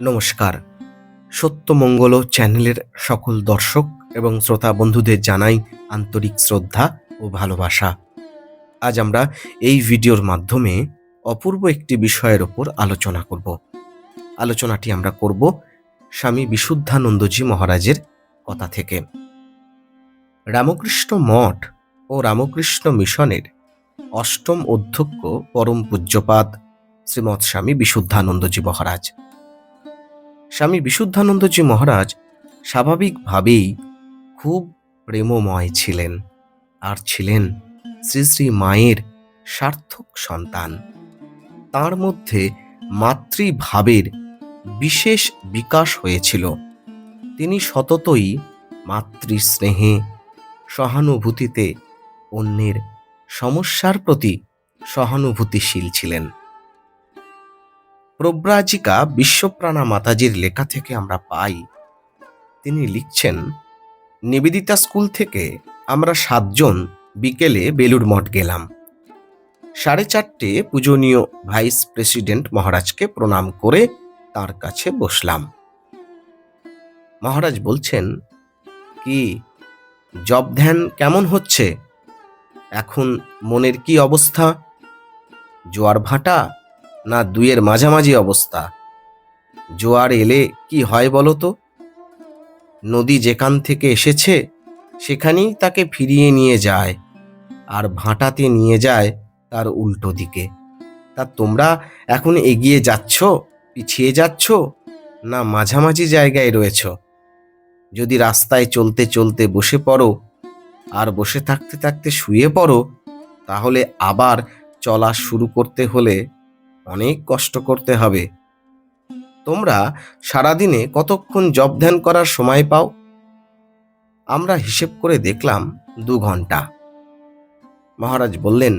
নমস্কার। সত্যমঙ্গল চ্যানেলের সকল দর্শক এবং শ্রোতা বন্ধুদের জানাই আন্তরিক শ্রদ্ধা ও ভালোবাসা। আজ আমরা এই ভিডিওর মাধ্যমে অপূর্ব একটি বিষয়ের ওপর আলোচনা করব। আলোচনাটি আমরা করব স্বামী বিশুদ্ধানন্দজি মহারাজের কথা থেকে। রামকৃষ্ণ মঠ ও রামকৃষ্ণ মিশনের অষ্টম অধ্যক্ষ পরম পূজ্যপাদ শ্রীমৎ স্বামী বিশুদ্ধানন্দজি মহারাজ। স্বামী বিশুদ্ধানন্দজি মহারাজ স্বাভাবিকভাবেই খুব প্রেমময় ছিলেন আর ছিলেন শ্রী শ্রী মায়ের সার্থক সন্তান। তার মধ্যে মাতৃভাবের বিশেষ বিকাশ হয়েছিল। তিনি সততই মাতৃস্নেহে সহানুভূতিতে অন্যের সমস্যার প্রতি সহানুভূতিশীল ছিলেন। প্রব্রাজিকা বিশ্বপ্রাণা মাতাজির লেখা থেকে আমরা পাই। তিনি লিখছেন, নিবেদিতা স্কুল থেকে আমরা সাতজন বিকেলে বেলুর মঠ গেলাম। সাড়ে চারটে পূজনীয় ভাইস প্রেসিডেন্ট মহারাজকে প্রণাম করে তার কাছে বসলাম। মহারাজ বলছেন, কি জব ধ্যান কেমন হচ্ছে? এখন মনের কি অবস্থা? জোয়ার ভাটা না দুয়ের মাঝামাঝি অবস্থা। জোয়ার এলে কি হয় বলো তো? নদী যেখান থেকে এসেছে, সেখানেই তাকে ফিরিয়ে নিয়ে যায় আর ভাটাতে নিয়ে যায় তার উল্টো দিকে। তা তোমরা এখন এগিয়ে যাচ্ছ, পিছিয়ে যাচ্ছ, না মাঝামাঝি জায়গায় রয়েছ? যদি রাস্তায় চলতে চলতে বসে পড়ো আর বসে থাকতে থাকতে শুয়ে পড়ো, তাহলে আবার চলা শুরু করতে হলে অনেক কষ্ট করতে হবে। তোমরা সারাদিনে কতক্ষণ জব ধ্যান করার সময় পাও? আমরা হিসেব করে দেখলাম দু ঘণ্টা। মহারাজ বললেন,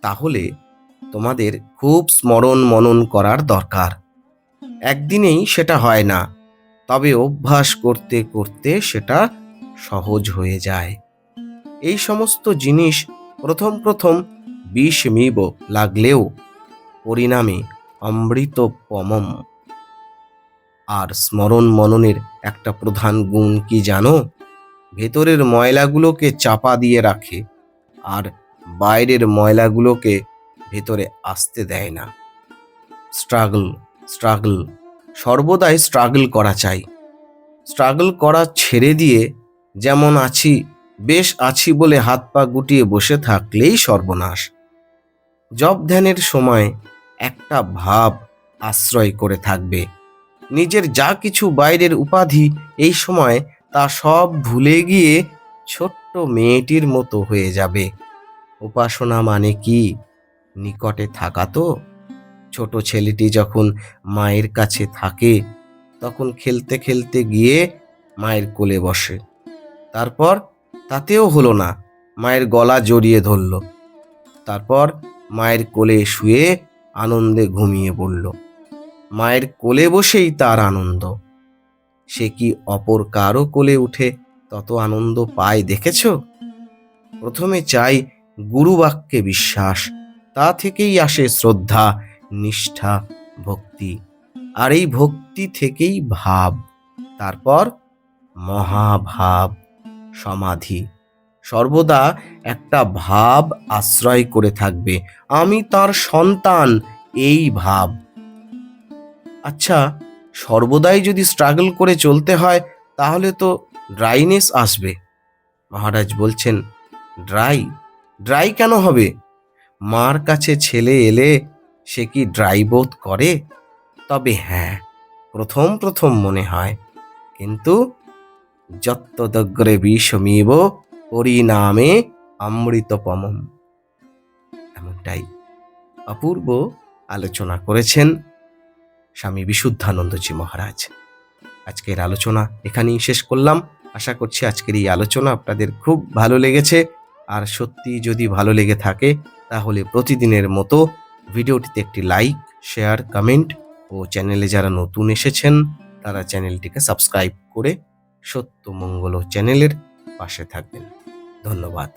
তাহলে তোমাদের খুব স্মরণ মনন করার দরকার। একদিনেই সেটা হয় না, তবে অভ্যাস করতে করতে সেটা সহজ হয়ে যায়। এই সমস্ত জিনিস প্রথম প্রথম বিষ মিব লাগলেও পরিণামে অমৃতপমম। আর স্মরণ মননের একটা প্রধান গুণ কি জানো? ভেতরের ময়লাগুলোকে চাপা দিয়ে রাখে, আর বাইরের ময়লাগুলোকে ভেতরে আসতে দেয় না। স্ট্রাগল স্ট্রাগল, সর্বদাই স্ট্রাগল করা চাই। স্ট্রাগল করা ছেড়ে দিয়ে যেমন আছি, বেশ আছি বলে হাত পা গুটিয়ে বসে থাকলেই সর্বনাশ। জব ধ্যানের সময় একটা ভাব আশ্রয় করে থাকবে। নিজের যা কিছু বাইরের উপাধি এই সময় তা সব ভুলে গিয়ে ছোট্ট মেয়েটির মতো হয়ে যাবে। উপাসনা মানে কি? নিকটে থাকা তো। ছোট ছেলেটি যখন মায়ের কাছে থাকে, তখন খেলতে খেলতে গিয়ে মায়ের কোলে বসে। তারপর তাতেও হলো না, মায়ের গলা জড়িয়ে ধরল। তারপর মায়ের কোলে শুয়ে আনন্দে ঘুমিয়ে পড়ল। মায়ের কোলে বসেই তার আনন্দ। সে কি অপর কারও কোলে উঠে তত আনন্দ পায় দেখেছ? প্রথমে চাই গুরুবাক্যে বিশ্বাস, তা থেকেই আসে শ্রদ্ধা, নিষ্ঠা, ভক্তি। আর এই ভক্তি থেকেই ভাব, তারপর মহাভাব, সমাধি। সর্বদা একটা ভাব আশ্রয় করে থাকবে। আমি তার সন্তান, এই ভাব। আচ্ছা সর্বদাই যদি স্ট্রাগল করে চলতে হয়, তাহলে তো ড্রাইনেস আসবে। মহারাজ বলছেন ড্রাই ড্রাই কেন হবে? মার কাছে ছেলে এলে সে কি ড্রাই বোধ করে? তবে হ্যাঁ প্রথম প্রথম মনে হয়। কিন্তু যত্তদগ্রে বিষমীব পরিণামে অমৃতপমম। এমনটাই অপূর্ব আলোচনা করেছেন স্বামী বিশুদ্ধানন্দজি মহারাজ। আজকের আলোচনা এখানেই শেষ করলাম। আশা করছি আজকের এই আলোচনা আপনাদের খুব ভালো লেগেছে। আর সত্যি যদি ভালো লেগে থাকে, তাহলে প্রতিদিনের মতো ভিডিওটিতে একটি লাইক, শেয়ার, কমেন্ট ও চ্যানেলে যারা নতুন এসেছেন, তারা চ্যানেলটিকে সাবস্ক্রাইব করে সত্যমঙ্গল চ্যানেলের পাশে থাকবেন। ধন্যবাদ।